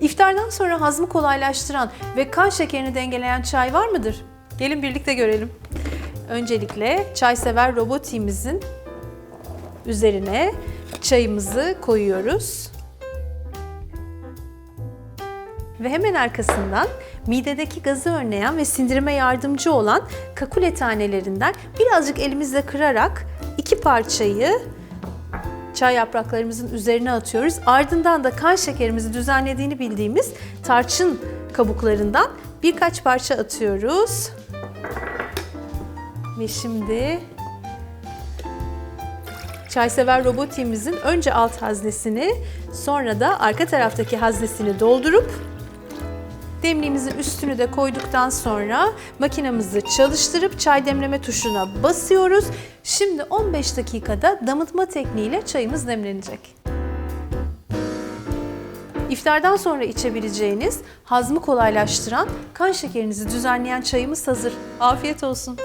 İftardan sonra hazmı kolaylaştıran ve kan şekerini dengeleyen çay var mıdır? Gelin birlikte görelim. Öncelikle çaysever robotimizin üzerine çayımızı koyuyoruz. Ve hemen arkasından midedeki gazı önleyen ve sindirime yardımcı olan kakule tanelerinden birazcık elimizle kırarak iki parçayı çay yapraklarımızın üzerine atıyoruz. Ardından da kan şekerimizi düzenlediğini bildiğimiz tarçın kabuklarından birkaç parça atıyoruz. Ve şimdi çaysever robotimizin önce alt haznesini sonra da arka taraftaki haznesini doldurup demliğimizin üstünü de koyduktan sonra makinamızı çalıştırıp çay demleme tuşuna basıyoruz. Şimdi 15 dakikada damıtma tekniğiyle çayımız demlenecek. İftardan sonra içebileceğiniz, hazmı kolaylaştıran, kan şekerinizi düzenleyen çayımız hazır. Afiyet olsun.